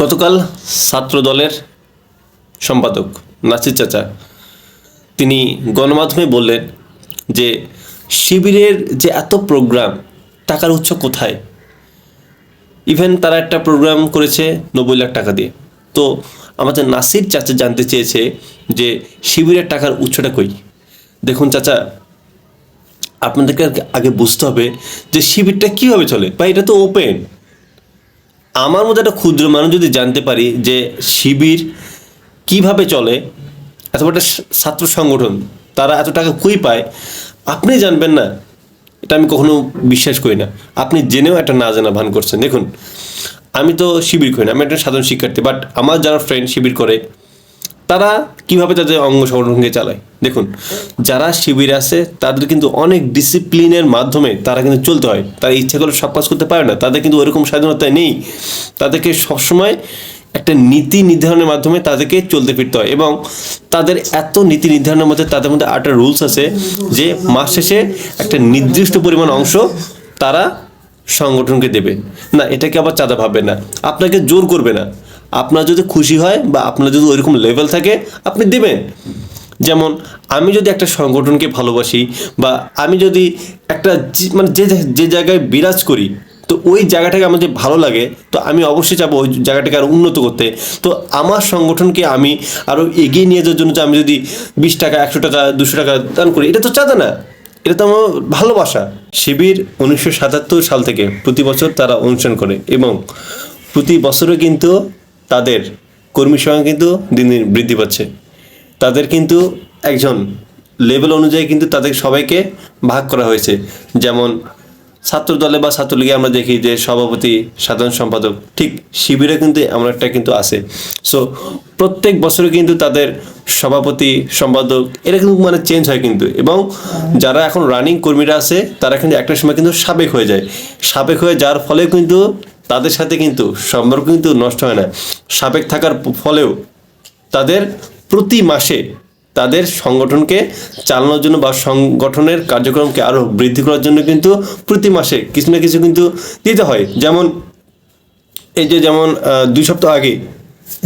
গতকাল ছাত্র দলের সম্পাদক নাসির চাচা, তিনি গণমাধ্যমে বললেন যে শিবিরের যে এত প্রোগ্রাম, টাকার উৎস কোথায়? ইভেন তারা একটা প্রোগ্রাম করেছে নব্বই লাখ টাকা দিয়ে। তো আমাদের নাসির চাচা জানতে চেয়েছে যে শিবিরের টাকার উৎসটা কই? দেখুন চাচা, আপনাদেরকে আগে বুঝতে হবে যে শিবিরটা কীভাবে চলে, বা এটা তো ওপেন আমার মতো একটা ক্ষুদ্র মানুষ যদি জানতে পারি যে শিবির কীভাবে চলে এত একটা ছাত্র সংগঠন, তারা এত টাকা কই পায়, আপনি জানবেন না। এটা আমি কখনো বিশ্বাস করি না। আপনি জেনেও একটা না জানা ভান করছেন। দেখুন, আমি তো শিবির করি না, আমি একটা সাধারণ শিক্ষার্থী বাট আমার যারা ফ্রেন্ড শিবির করে তারা কীভাবে তাদের অঙ্গ সংগঠনকে চালায়? দেখুন, যারা শিবির আছে, তাদের কিন্তু অনেক ডিসিপ্লিনের মাধ্যমে তারা কিন্তু চলতে হয়। তারা ইচ্ছা সব কাজ করতে পারে না। তাদের কিন্তু ওরকম স্বাধীনতা নেই। তাদেরকে সবসময় একটা নীতি নির্ধারণের মাধ্যমে তাদেরকে চলতে ফিরতে হয় এবং তাদের এত নীতি নির্ধারণের মধ্যে তাদের মধ্যে একটা রুলস আছে যে মাস শেষে একটা নির্দিষ্ট পরিমাণ অংশ তারা সংগঠনকে দেবে। না, এটাকে আবার চাঁদা ভাববে না। আপনাকে জোর করবে না। আপনার যদি খুশি হয় বা আপনার যদি ওইরকম লেভেল থাকে, আপনি দেবেন। যেমন, আমি যদি একটা সংগঠনকে ভালোবাসি বা আমি যদি একটা মানে যে যে জায়গায় বিরাজ করি, তো ওই জায়গাটাকে আমার যে ভালো লাগে, তো আমি অবশ্যই চাবো ওই জায়গাটাকে আরও উন্নত করতে। তো আমার সংগঠনকে আমি আরও এগিয়ে নিয়ে যাওয়ার জন্য যে আমি যদি বিশ টাকা, একশো টাকা, দুশো টাকা দান করি, এটা তো চাঁদা না। এটা তো আমার ভালোবাসা। শিবির উনিশশো সাতাত্তর সাল থেকে প্রতি বছর তারা অনুষ্ঠান করে এবং প্রতি বছরও কিন্তু তাদের কর্মী সংখ্যা কিন্তু দিন দিন বৃদ্ধি পাচ্ছে। তাদের কিন্তু একজন লেভেল অনুযায়ী কিন্তু তাদের সবাইকে ভাগ করা হয়েছে। যেমন ছাত্র দলে বা ছাত্রলীগে আমরা দেখি যে সভাপতি, সাধারণ সম্পাদক, ঠিক শিবিরে কিন্তু এমন একটা কিন্তু আছে। সো প্রত্যেক বছরে কিন্তু তাদের সভাপতি, সম্পাদক এটা কিন্তু মানে চেঞ্জ হয় কিন্তু এবং যারা এখন রানিং কর্মীরা আছে, তারা কিন্তু একটা সময় কিন্তু সাবেক হয়ে যায়। সাবেক হয়ে যাওয়ার ফলে কিন্তু তাদের সাথে কিন্তু সম্পর্ক কিন্তু নষ্ট হয় না। সাবেক থাকার ফলেও তাদের প্রতি মাসে তাদের সংগঠনকে চালানোর জন্য বা সংগঠনের কার্যক্রমকে আরও বৃদ্ধি করার জন্য কিন্তু প্রতি মাসে কিছু না কিছু কিন্তু দিতে হয়। যেমন এই যে যেমন দুই সপ্তাহ আগে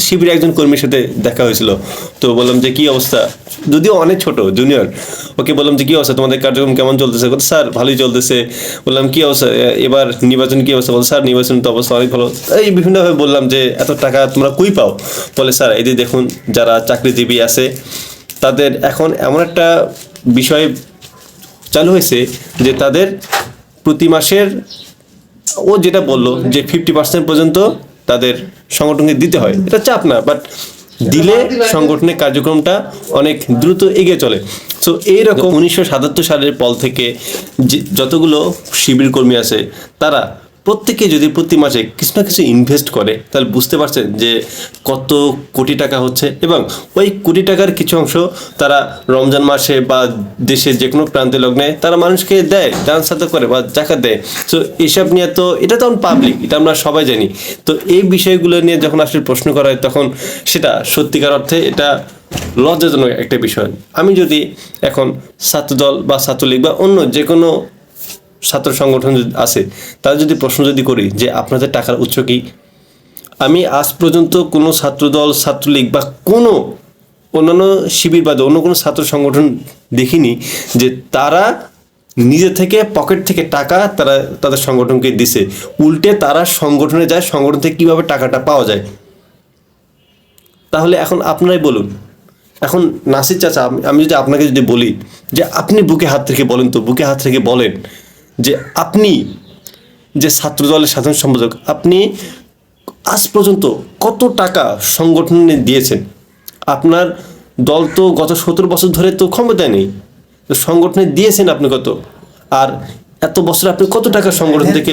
শিবিরে একজন কর্মীর সাথে দেখা হয়েছিল। তো বললাম যে, কি অবস্থা? যদিও অনেক ছোট জুনিয়র ওকে বললাম যে, কি অবস্থা? তোমাদের কার্যক্রম কেমন চলতেছে? স্যার, ভালোই চলতেছে। বললাম, কি অবস্থা? এবার নির্বাচন কি অবস্থা? বল স্যার, নির্বাচন তো অবস্থা অনেক ভালো। এই বিভিন্নভাবে বললাম যে, এত টাকা তোমরা কই পাও? বলে, স্যার, এই দেখুন, যারা চাকরিজীবী আছে, তাদের এখন এমন একটা বিষয় চালু হয়েছে যে, তাদের প্রতি মাসের ও যেটা বলল যে ফিফটি পার্সেন্ট পর্যন্ত তাদের সংগঠনকে দিতে হয়। এটা চাপ না বাট দিলে সংগঠনের কার্যক্রমটা অনেক দ্রুত এগিয়ে চলে। সো এইরকম উনিশশো সাতাত্তর সালের পল থেকে যে যতগুলো শিবির কর্মী আছে তারা প্রত্যেকে যদি প্রতি মাসে কিছু না কিছু ইনভেস্ট করে, তাহলে বুঝতে পারছেন যে কত কোটি টাকা হচ্ছে এবং ওই কোটি টাকার কিছু অংশ তারা রমজান মাসে বা দেশের যে কোনো প্রান্তে লগ্নে তারা মানুষকে দেয়, দান সাথে করে বা জাকাত দেয়। তো এসব নিয়ে তো এটা তো পাবলিক এটা আমরা সবাই জানি। তো এই বিষয়গুলো নিয়ে যখন আসলে প্রশ্ন করা হয়, তখন সেটা সত্যিকার অর্থে এটা লজ্জাজনক একটা বিষয়। আমি যদি এখন ছাত্রদল বা ছাত্রলীগ বা অন্য যে কোনো ছাত্র সংগঠন আছে, তারা যদি প্রশ্ন যদি করি যে আপনাদের টাকার উৎস কি? আমি আজ পর্যন্ত কোনো ছাত্রদল, ছাত্রলীগ বা কোনো অন্যান্য শিবির বাদে অন্য কোনো ছাত্র সংগঠন দেখিনি যে তারা নিজে থেকে পকেট থেকে টাকা তারা তাদের সংগঠনকে দিছে। উল্টে তারা সংগঠনে যায়, সংগঠন থেকে কীভাবে টাকাটা পাওয়া যায়? তাহলে এখন আপনারাই বলুন। এখন নাসির চাচা, আমি- যদি আপনাকে যদি বলি যে আপনি বুকে হাত রেখে বলেন তো, বুকে হাত রেখে বলেন। যে আপনি যে ছাত্র দলের সাধারণ সম্পাদক আপনি আজ পর্যন্ত কত টাকা সংগঠনে দিয়েছেন? আপনার দল তো গত সতেরো বছর ধরে তো ক্ষমতায় নেই। তো সংগঠনে দিয়েছেন আপনি কত? আর এত বছর আপনি কত টাকা সংগঠন থেকে